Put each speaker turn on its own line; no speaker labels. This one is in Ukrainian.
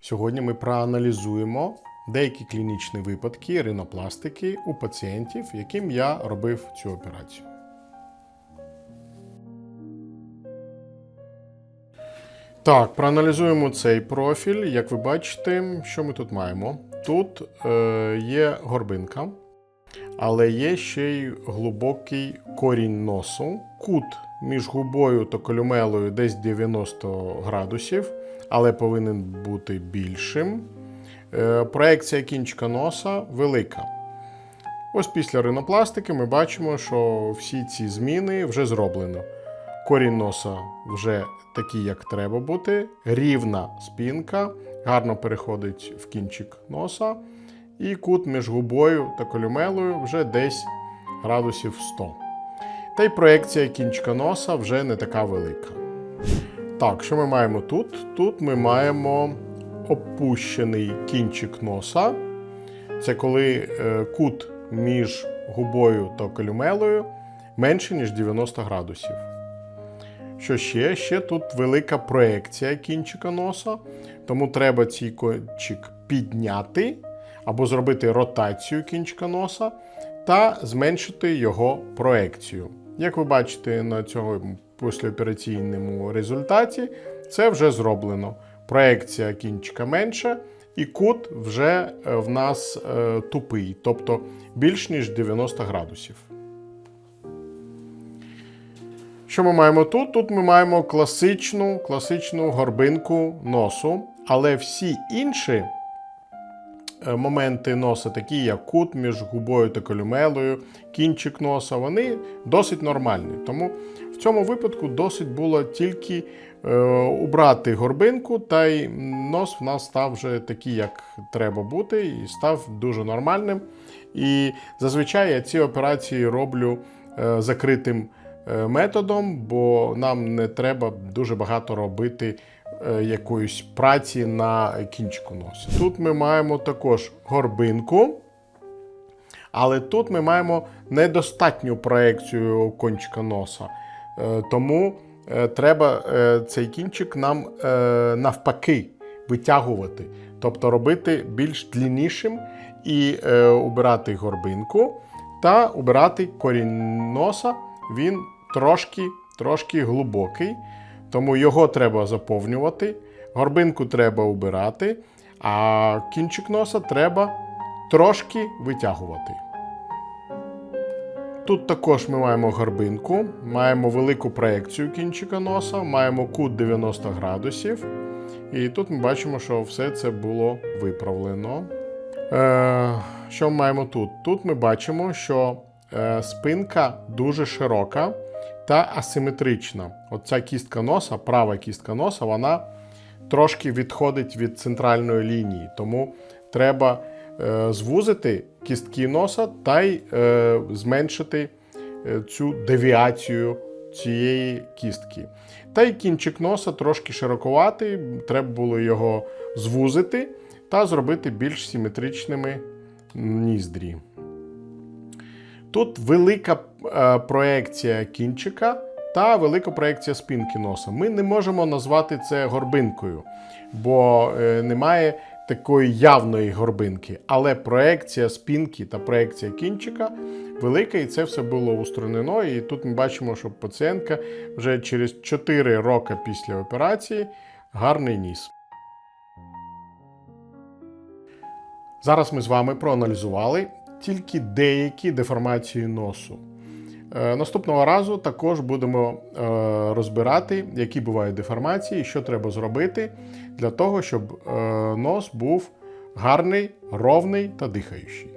Сьогодні ми проаналізуємо деякі клінічні випадки ринопластики у пацієнтів, яким я робив цю операцію. Так, проаналізуємо цей профіль. Як ви бачите, що ми тут маємо? Тут е, є горбинка, але є ще й глибокий корінь носу, кут між губою та колюмелою десь 90 градусів, але повинен бути більшим. Е, проекція кінчика носа велика. Ось після ринопластики ми бачимо, що всі ці зміни вже зроблено. Корінь носа вже такий, як треба бути, рівна спінка, гарно переходить в кінчик носа, і кут між губою та колюмелою вже десь градусів 100. Та й проекція кінчика носа вже не така велика. Так, що ми маємо тут? Тут ми маємо опущений кінчик носа. Це коли е, кут між губою та колюмелою менше, ніж 90 градусів. Що ще? Ще тут велика проекція кінчика носа, тому треба цей кончик підняти або зробити ротацію кінчика носа та зменшити його проекцію. Як ви бачите на цьому післяопераційному результаті, це вже зроблено. Проекція кінчика менша, і кут вже е, в нас е, тупий, тобто більш ніж 90 градусів. Що ми маємо тут? Тут ми маємо класичну, класичну горбинку носу, але всі інші моменти носа, такі як кут між губою та колюмелою, кінчик носа, вони досить нормальні. Тому в цьому випадку досить було тільки е, убрати горбинку, та й нос в нас став вже такий, як треба бути, і став дуже нормальним. І зазвичай я ці операції роблю е, закритим е, методом, бо нам не треба дуже багато робити е, якоїсь праці на кінчику носа. Тут ми маємо також горбинку. Але тут ми маємо недостатню проекцію кончика носа. Е, Тому е, треба е, цей кінчик нам е, навпаки витягувати, тобто робити більш длиннішим і е, убирати горбинку та убирати корінь носа. Він трошки, трошки глибокий, тому його треба заповнювати, горбинку треба убирати, а кінчик носа треба трошки витягувати. Тут також ми маємо горбинку, маємо велику проекцію кінчика носа, маємо кут 90 градусів. І тут ми бачимо, що все це було виправлено. Е, що ми маємо тут? Тут ми бачимо, що е, спинка дуже широка та асиметрична. Оця кістка носа, права кістка носа, вона трошки відходить від центральної лінії. Тому треба е, звузити кістки носа та й е, зменшити е, цю девіацію цієї кістки. Та й кінчик носа трошки широкуватий, треба було його звузити та зробити більш симетричними ніздрі. Тут велика е, проекція кінчика та велика проекція спинки носа. Ми не можемо назвати це горбинкою, бо е, немає такої явної горбинки. Але проекція спинки та проекція кінчика велика, і це все було устранено. І тут ми бачимо, що пацієнтка вже через 4 роки після операції гарний ніс. Зараз ми з вами проаналізували тільки деякі деформації носу. Е, Наступного разу також будемо е, розбирати, які бувають деформації, що треба зробити для того, щоб е, нос був гарний, ровний та дихаючий.